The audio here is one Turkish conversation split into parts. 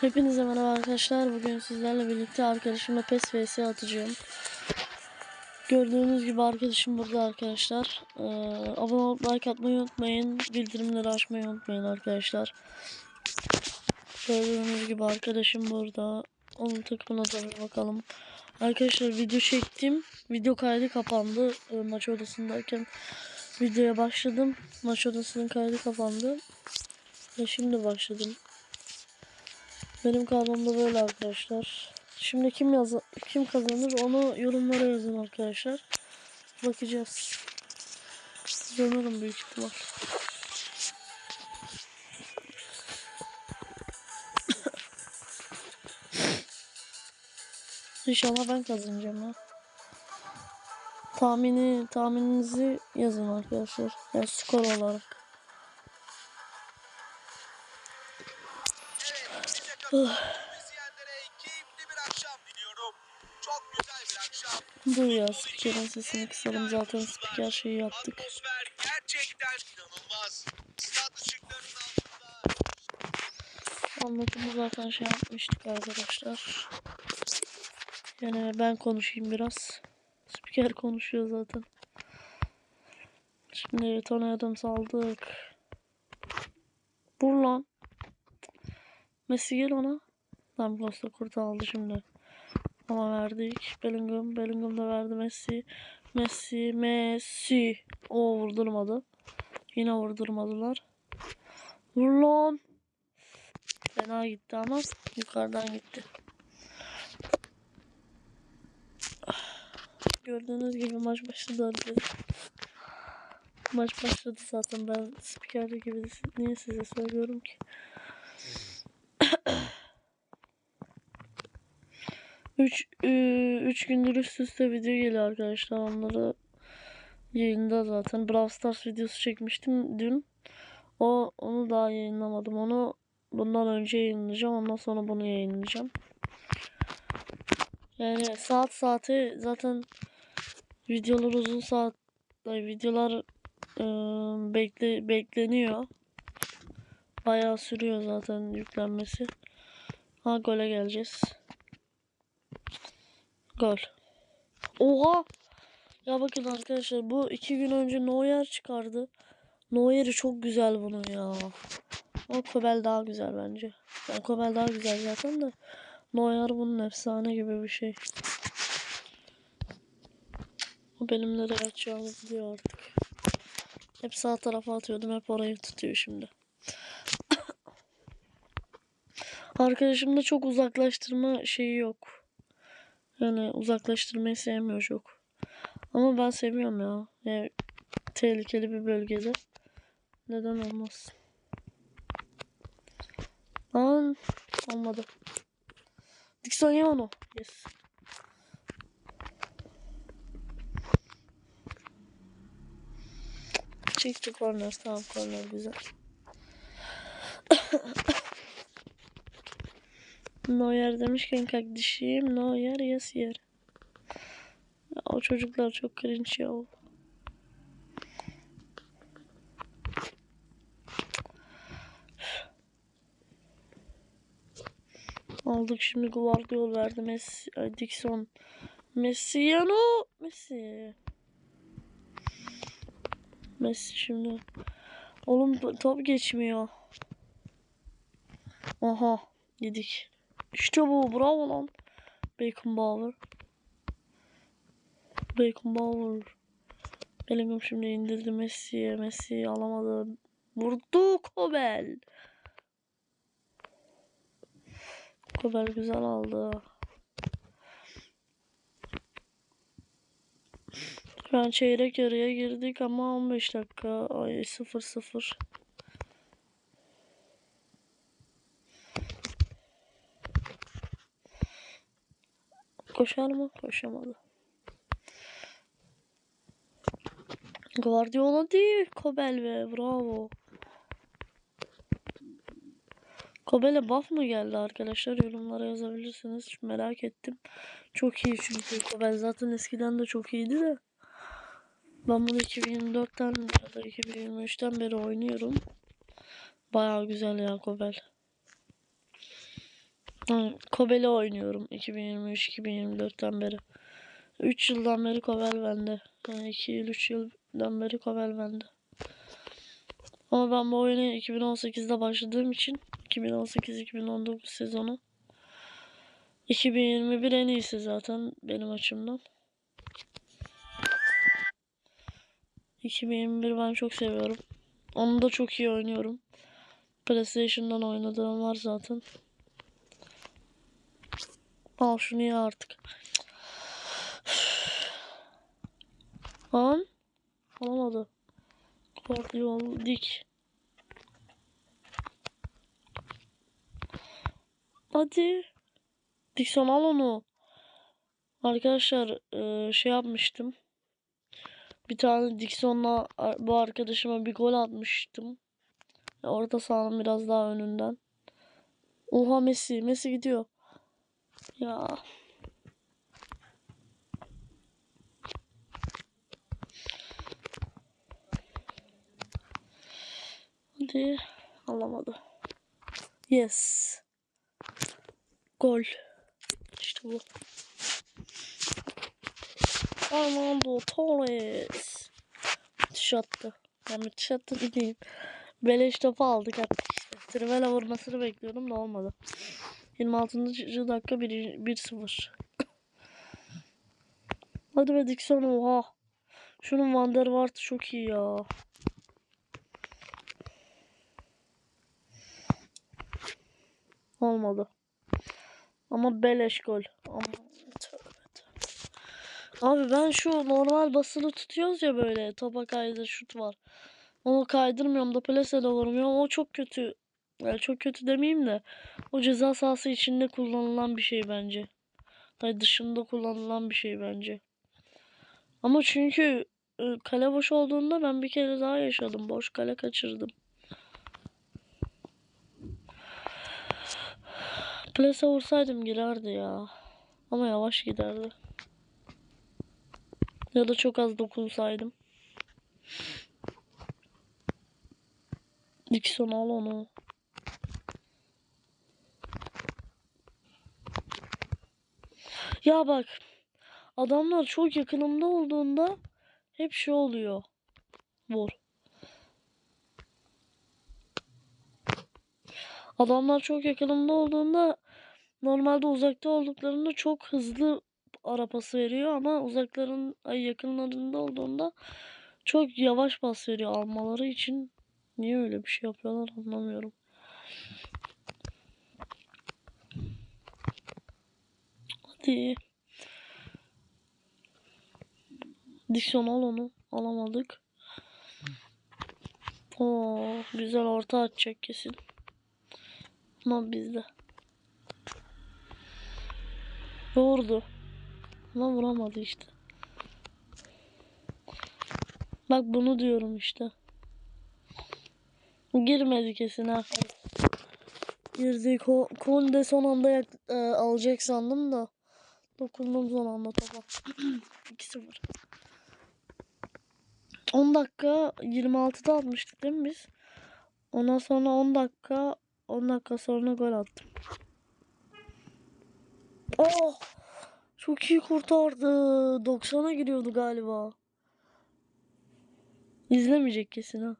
Hepinize merhaba arkadaşlar. Bugün sizlerle birlikte arkadaşımla PES vs atacağım. Gördüğünüz gibi arkadaşım burada arkadaşlar. Ee, abone olup like atmayı unutmayın. Bildirimleri açmayı unutmayın arkadaşlar. Gördüğünüz gibi arkadaşım burada. Onun takımına da bir bakalım. Arkadaşlar video çektim. Video kaydı kapandı. Ee, maç odasındayken videoya başladım. Maç odasının kaydı kapandı. Ve şimdi başladım. Benim kanalımda böyle arkadaşlar. Şimdi kim yaz kim kazanır onu yorumlara yazın arkadaşlar. Bakacağız. Kazanırım büyük ihtimal. İnşallah ben kazanacağım ya. Tahmini tahmininizi yazın arkadaşlar. Yani skor olarak. Ya spikerin sesini kısalım zaten spiker şeyi yaptık. Anlatımı zaten şey yapmıştık arkadaşlar. Yani ben konuşayım biraz. Spiker konuşuyor zaten. Şimdi Tony Adams aldık. Vur lan. Messi gel ona. Tam Costa kurtu aldı şimdi. Ama verdik. Bellingham. Bellingham da verdi Messi. Messi. Messi. O vurdurmadı. Yine vurdurmadılar. Vur lan. Fena gitti ama yukarıdan gitti. Gördüğünüz gibi maç başladı. Maç başladı zaten ben spikerli gibi niye size söylüyorum ki. Üç, ü- üç gündür üst üste video geliyor arkadaşlar. Onları yayında zaten. Brawl Stars videosu çekmiştim dün. O onu daha yayınlamadım. Onu bundan önce yayınlayacağım. Ondan sonra bunu yayınlayacağım. Yani saat saati zaten videolar uzun saat videolar ıı, bekle bekleniyor. Bayağı sürüyor zaten yüklenmesi. Ha gole geleceğiz. Gol. Oha! Ya bakın arkadaşlar bu iki gün önce Neuer çıkardı. Neuer'i çok güzel bunun ya. Ama Kobel daha güzel bence. Yani Kobel daha güzel zaten de. Neuer bunun efsane gibi bir şey. O benim nereye atacağımı biliyor artık. Hep sağ tarafa atıyordum. Hep orayı tutuyor şimdi. Arkadaşımda çok uzaklaştırma şeyi yok. Yani uzaklaştırmayı sevmiyor çok. Ama ben seviyorum ya. Yani tehlikeli bir bölgede. Neden olmaz? Lan olmadı. Dixon ye onu. Yes. Çekti corner. Tamam corner güzel. Neuer demişken kardeşim Neuer yes yer. Ya, o çocuklar çok cringe ya. Aldık şimdi Guardiola verdi Messi, ay, Dixon. Messiano, Messi. Messi şimdi. Oğlum top geçmiyor. Aha yedik. İşte bu bravo lan. Beckenbauer. Beckenbauer. Bellingham şimdi indirdi Messi'ye. Messi alamadı. Vurdu Kobel. Kobel güzel aldı. Şu an çeyrek yarıya girdik ama 15 dakika. Ay 0-0. Koşar mı? Koşamadı. Guardiola değil. Kobel be. Bravo. Kobel'e buff mı geldi arkadaşlar? Yorumlara yazabilirsiniz. Merak ettim. Çok iyi çünkü Kobel zaten eskiden de çok iyiydi de. Ben bunu 2024'ten ya da 2023'ten beri oynuyorum. Bayağı güzel ya Kobel. Kobel'i oynuyorum 2023-2024'ten beri. 3 yıldan beri Kobel bende. Yani 2 yıl 3 yıldan beri Kobel bende. Ama ben bu oyuna 2018'de başladığım için 2018-2019 sezonu 2021 en iyisi zaten benim açımdan. 2021 ben çok seviyorum. Onu da çok iyi oynuyorum. PlayStation'dan oynadığım var zaten. Al şunu ya artık. Lan. Olamadı. Guardiol dik. Hadi. Dikson al onu. Arkadaşlar eee, şey yapmıştım. Bir tane Dixon'la ar- bu arkadaşıma bir gol atmıştım. Orta sahanın biraz daha önünden. Oha Messi. Messi gidiyor. Ya. Hadi. Alamadı. Yes. Gol. İşte bu. Armando Torres. Müthiş attı. Ya müthiş attı dediğim. Beleş topu aldık işte. Trivela vurmasını bekliyordum da olmadı. 26. dakika 1-0. Hadi be Dixon oha. Şunun Van der Vaart çok iyi ya. Olmadı. Ama beleş gol. Ama. Abi ben şu normal basılı tutuyoruz ya böyle topa kaydır şut var. Onu kaydırmıyorum da plase de vurmuyorum. O çok kötü. Yani çok kötü demeyeyim de. O ceza sahası içinde kullanılan bir şey bence. Hayır dışında kullanılan bir şey bence. Ama çünkü e, kale boş olduğunda ben bir kere daha yaşadım. Boş kale kaçırdım. Plase vursaydım girerdi ya. Ama yavaş giderdi. Ya da çok az dokunsaydım. Dixon al onu. Ya bak. Adamlar çok yakınımda olduğunda hep şey oluyor. Vur. Adamlar çok yakınımda olduğunda normalde uzakta olduklarında çok hızlı ara pası veriyor ama uzakların ay yakınlarında olduğunda çok yavaş pas veriyor almaları için. Niye öyle bir şey yapıyorlar anlamıyorum. Hadi. Dixon al onu. Alamadık. Oo, güzel orta atacak kesin. Ama bizde. Vurdu. Ama vuramadı işte. Bak bunu diyorum işte. Girmedi kesin ha. Girdi. Ko Konde son anda e, alacak sandım da. Dokundum son anda topa. 2-0. 10 dakika 26'da atmıştık değil mi biz? Ondan sonra 10 dakika 10 dakika sonra gol attım. Oh! Çok iyi kurtardı. 90'a giriyordu galiba. İzlemeyecek kesin ha.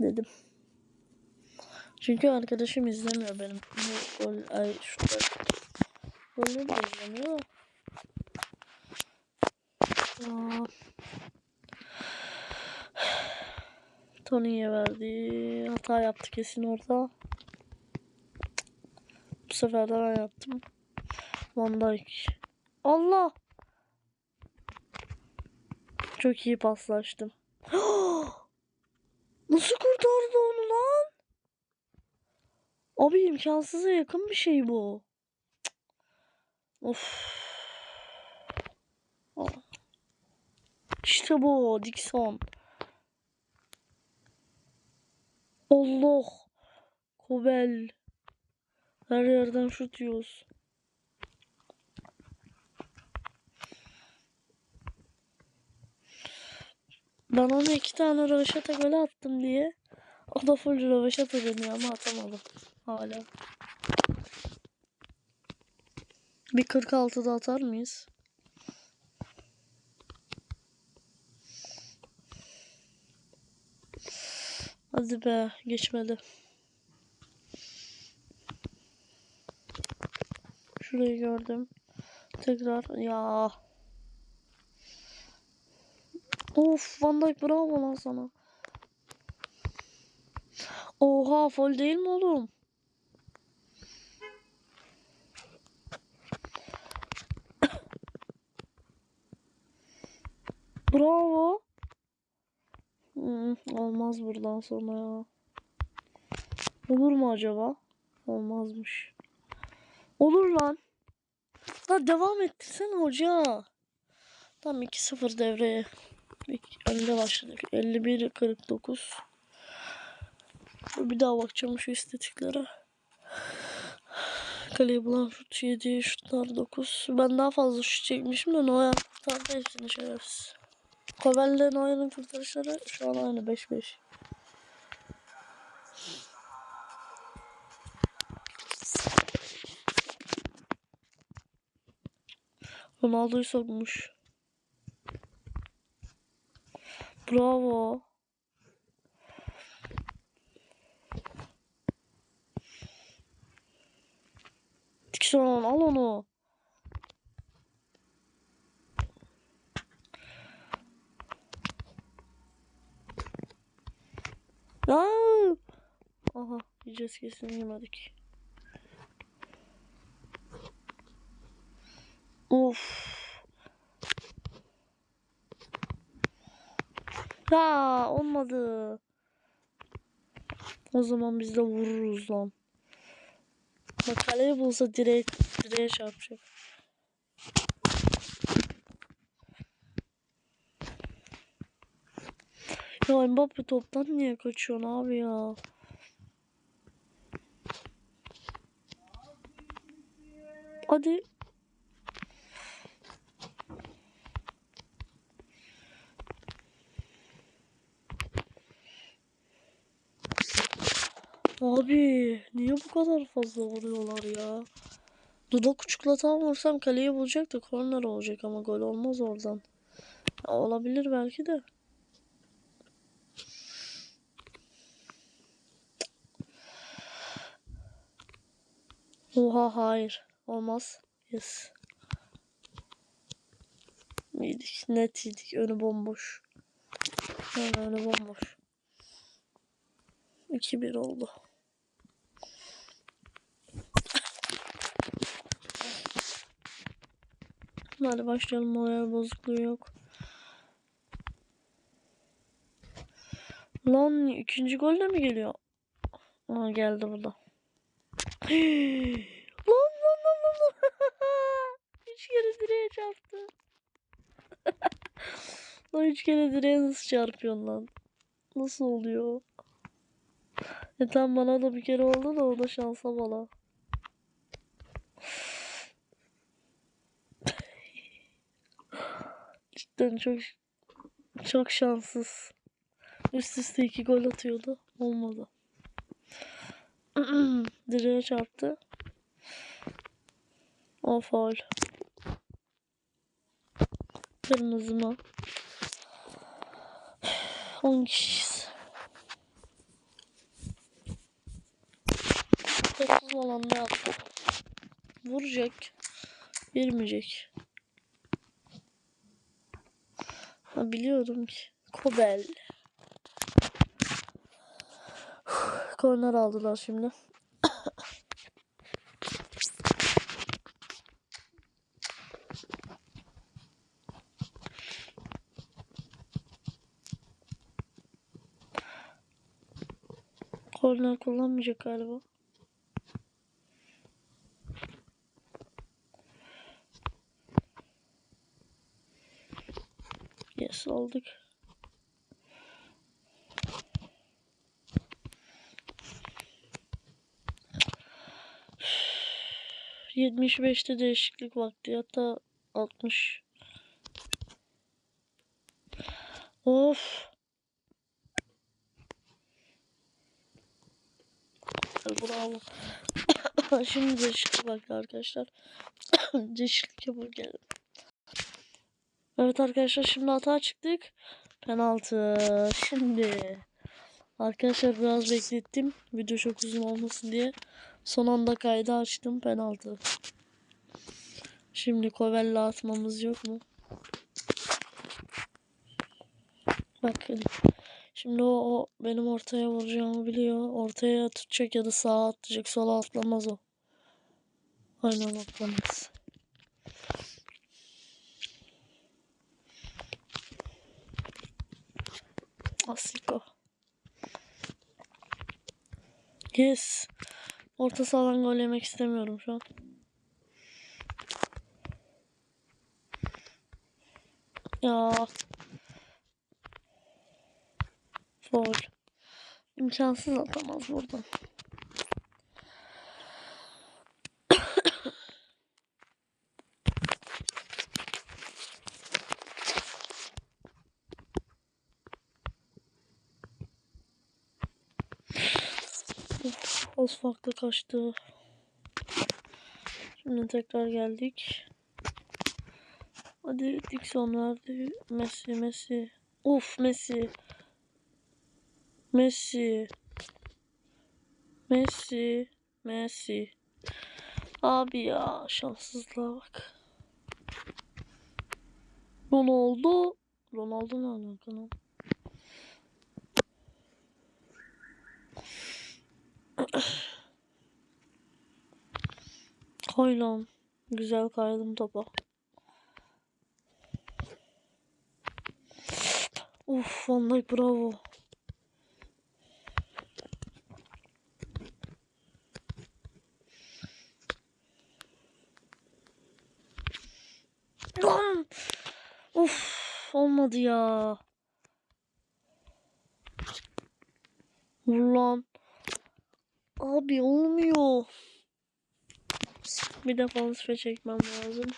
Dedim. Çünkü arkadaşım izlemiyor benim. Bu gol, ay şutları. De izlemiyor. Aa. Tony'ye verdi. Hata yaptı kesin orada. Bu sefer de ben yaptım. Van Dijk. Allah! Çok iyi paslaştım. Nasıl kurtardı onu lan? Abi imkansıza yakın bir şey bu. Of. Ah. İşte bu Dixon. Allah. Kobel. Her yerden şut yiyoruz. Ben ona iki tane röveşata golü attım diye. O da full röveşata dönüyor ama atamadım. Hala. Bir 46'da atar mıyız? Hadi be geçmedi. Şurayı gördüm. Tekrar ya. Of Van Dijk bravo lan sana. Oha foul değil mi oğlum? Bravo. Hmm, olmaz buradan sonra ya. Olur mu acaba? Olmazmış. Olur lan. La devam ettirsene hoca. Tam 2-0 devreye. Önde başladık. 51-49. Bir daha bakacağım şu istatistiklere. Kaleye bulan şut 7, şutlar 9. Ben daha fazla şut çekmişim de Neuer kurtardı hepsini şerefsiz. Kovel'le Neuer'ın kurtarışları şu an aynı 5-5. Ronaldo'yu sokmuş. Bravo. Dikson al onu. Aa! Aha yiyeceğiz kesin yemedik. Of. Ya olmadı. O zaman biz de vururuz lan. Bak kaleyi bulsa direğe, direğe çarpacak. Ya Mbappe toptan niye kaçıyorsun abi ya? Hadi. Abi niye bu kadar fazla vuruyorlar ya? Dudak uçuklatan vursam kaleyi bulacak da korner olacak ama gol olmaz oradan. Ya, olabilir belki de. Oha hayır. Olmaz. Yes. Yedik. Net yedik. Önü bomboş. Yani önü bomboş. 2-1 oldu. Hadi başlayalım. Moral bozukluğu yok. Lan ikinci gol de mi geliyor? Aa geldi bu lan lan. üç kere direğe çarptı. lan üç kere direğe nasıl çarpıyorsun lan? Nasıl oluyor? E tam bana da bir kere oldu da o da şansa bala. Cidden çok çok şanssız. Üst üste iki gol atıyordu. Olmadı. Direğe çarptı. O faul. Kırmızı mı? 10 kişiyiz. Topsuz olan ne yaptı? Vuracak. Girmeyecek. Ha, biliyorum ki. Kobel. Korner aldılar şimdi. Korner kullanmayacak galiba. Yes aldık. Yetmiş beşte değişiklik vakti hatta altmış. Of. Bravo. Şimdi değişiklik vakti arkadaşlar. değişiklik yapıp geldim. Evet arkadaşlar şimdi hata çıktık. Penaltı. Şimdi. Arkadaşlar biraz beklettim. Video çok uzun olmasın diye. Son anda kaydı açtım. Penaltı. Şimdi Kovella atmamız yok mu? Bakın. Şimdi o, o benim ortaya vuracağımı biliyor. Ortaya tutacak ya da sağa atacak. Sola atlamaz o. Aynen atlamaz. Asiko. Yes. Orta sahadan gol yemek istemiyorum şu an. Ya. Foul. İmkansız atamaz buradan. Of, az farklı kaçtı. Şimdi tekrar geldik. Hadi Dixon verdi. Messi, Messi. Uf Messi. Messi. Messi. Messi. Abi ya şanssızlığa bak. Ronaldo. Ronaldo ne alaka lan? Koy lan. Güzel kaydım topa. Uf vallahi bravo. Lan! Uf olmadı ya. Vur lan. Abi olmuyor. Bir defa sıfır çekmem lazım.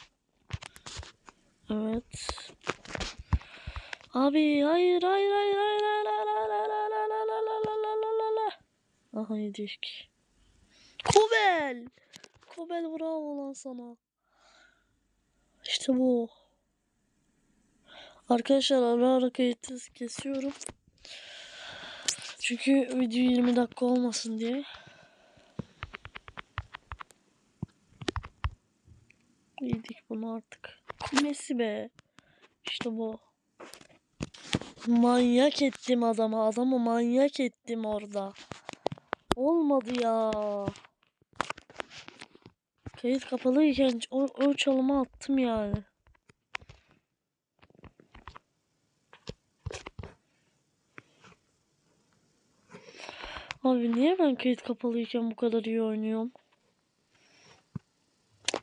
Evet. Abi hayır hayır hayır hayır hayır hayır hayır hayır hayır hayır hayır hayır Aha yedik. Kobel. Kobel bravo lan sana. İşte bu. Arkadaşlar ara ara kayıtı kesiyorum. Çünkü video 20 dakika olmasın diye. Yedik bunu artık. Messi be. İşte bu. Manyak ettim adamı. Adamı manyak ettim orada. Olmadı ya. Kayıt kapalıyken o, o çalımı attım yani. Abi niye ben kayıt kapalıyken bu kadar iyi oynuyorum?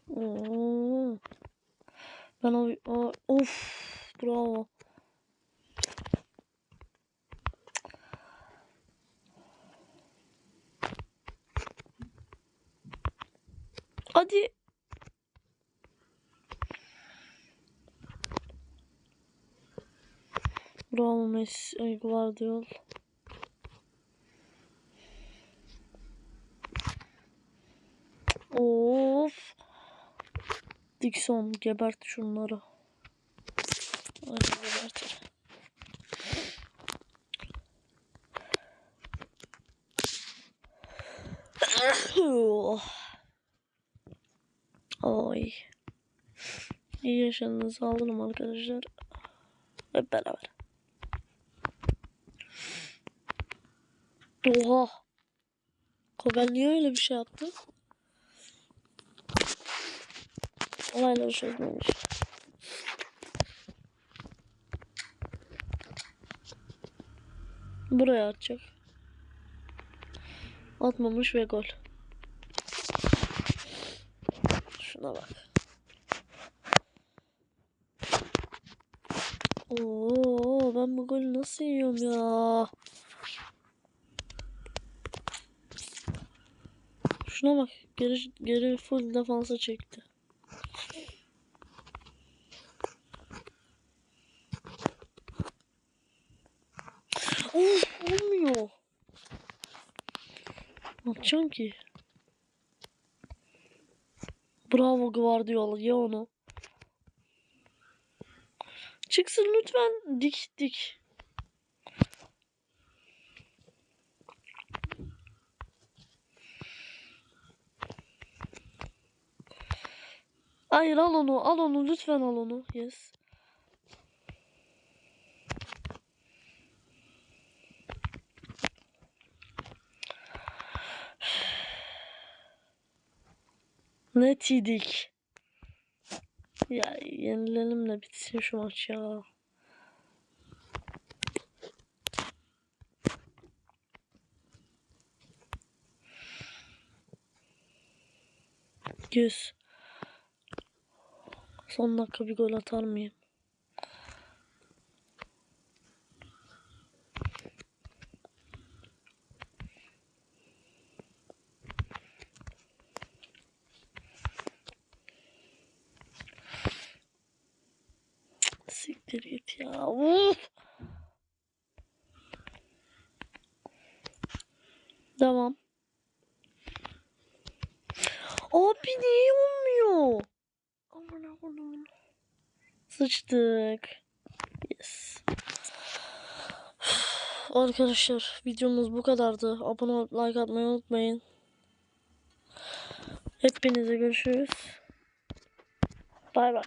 Oo. Ben o, o of bravo. Hadi. Bravo Messi. Guardiol. Of. Dixon gebert şunları. Hadi gebert. Oy. İyi yaşadınız. Olun arkadaşlar. Hep beraber. Oha. Kobel niye öyle bir şey yaptı? Olayları çözmemiş. Buraya atacak. Atmamış ve gol. Şuna bak. Oo, ben bu golü nasıl yiyorum ya? Şuna bak. Geri, geri full defansa çekti. Of olmuyor. Ne yapacaksın ki? Bravo Guardiola ye onu. Çıksın lütfen. Dik dik. Hayır al onu al onu lütfen al onu. Yes. Net yedik. Ya yenilelim de bitsin şu maç ya. Yüz. Son dakika bir gol atar mıyım? Siktir git ya. Devam. Abi niye olmuyor? Aman Allah'ım. Sıçtık. Yes. Arkadaşlar videomuz bu kadardı. Abone olup like atmayı unutmayın. Hepinize görüşürüz. Bay bay.